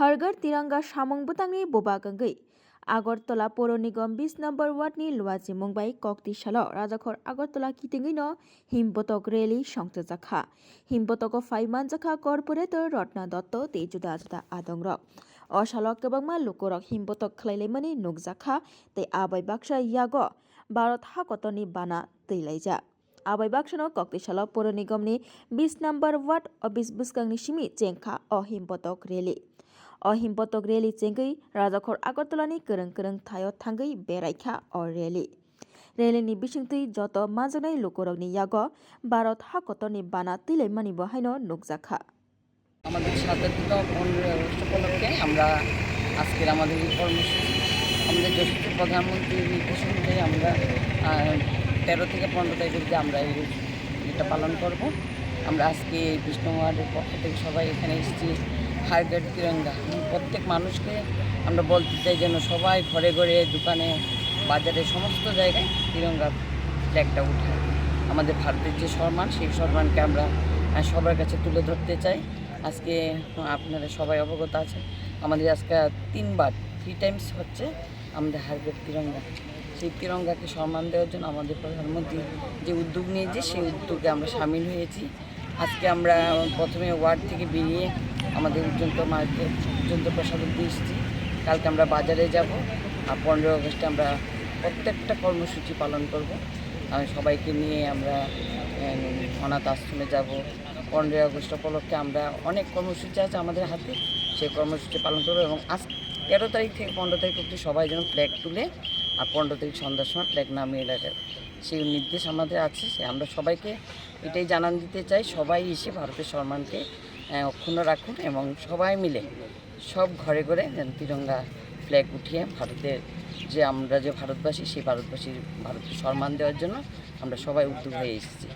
हरगर तिरंगा सामं butangni boba gangui Agartala পৌর নিগম বিশ নম্বর ওয়ার্ডনি লুয়াজি মুম্বাই কক্তি সাল রাজাখর আগরতলা কিতিঙ্গি ন হিমবতক রেলি সংযোজাখা হিমবতক ফাইমান জাখা কর্পোরেটর রত্না দত্ত তে जुदा जुदा आदंरक o salok kwbangma lukurok himbotok khlailaimani nukjakha tei abai baksa yago bharat hakotoni bana twilaijak abai baksano koktisalo pৌর নিগমনি বিশ number ward office বুskangni simi chengkha o himbotok o himbotok reli chengui rajakhor আগরতলানি kwrung kwrung thaio thangui beraikha o rally রেলিনি বিসিংতui যত মাজানাই yago, bharat hakotoni bana twilaimani bo haino nukjakha. আমাদের উপলক্ষে। আমরা আজকের আমাদের এই কর্মসূচি। আমাদের যশস্বী প্রধানমন্ত্রীর নির্দেশ অনুযায়ী আমরা তেরো থেকে পনেরো তারিখ অবধি আমরা এই এটা পালন করব। আমরা আজকে বিষ্ণু পক্ষ থেকে সবাই এখানে এসেছি। High grade Tiranga. প্রত্যেক মানুষকে আমরা বলতে চাই যেন সবাই ঘরে ঘরে দোকানে, বাজারে সমস্ত জায়গায় তিরঙ্গা ফ্ল্যাগটা উঠায় আমাদের ভারতের যে সম্মান, সেই সম্মানকে আমরা সবার কাছে তুলে ধরতে চাই। আজকে আপনারা সবাই অবগত আছে আমাদের আজকে তিনবার থ্রি টাইমস হচ্ছে আমাদের হাইব্রিড তিরঙ্গা। সেই তিরঙ্গাকে সম্মান দেওয়ার জন্য আমাদের প্রধানমন্ত্রী যে উদ্যোগ নিয়েছে, সেই উদ্যোগে আমরা সামিল হয়েছি। আজকে আমরা প্রথমে ওয়ার্ড থেকে বেরিয়ে আমাদের উজ্জন্ত মার্কেট উজ্জন্ত প্রসাদ এসেছি কালকে আমরা বাজারে যাব আর পনেরো আগস্টে আমরা প্রত্যেকটা কর্মসূচি পালন করব। সবাইকে নিয়ে আমরা অনাথ আশ্রমে যাব। পনেরোই আগস্ট উপলক্ষে আমরা অনেক কর্মসূচি আছে আমাদের হাতে, সেই কর্মসূচি পালন করব এবং আজ তেরো তারিখ থেকে পনেরো তারিখ অবধি সবাই যেন ফ্ল্যাগ তুলে আর পনেরো তারিখ সন্ধ্যার সময় ফ্ল্যাগ নামিয়ে রাখে। সেই নির্দেশ আমাদের আছে, সে আমরা সবাইকে এটাই জানান দিতে চাই, সবাই এসে ভারতের সম্মানকে অক্ষুণ্ণ রাখুন এবং সবাই মিলে সব ঘরে ঘরে যেন তিরঙ্গা ফ্ল্যাগ উঠিয়ে ভারতের যে আমরা যে ভারতবাসী, সেই ভারতবাসীর, ভারতকে সম্মান দেওয়ার জন্য আমরা সবাই উদ্যোগ হয়ে এসেছি।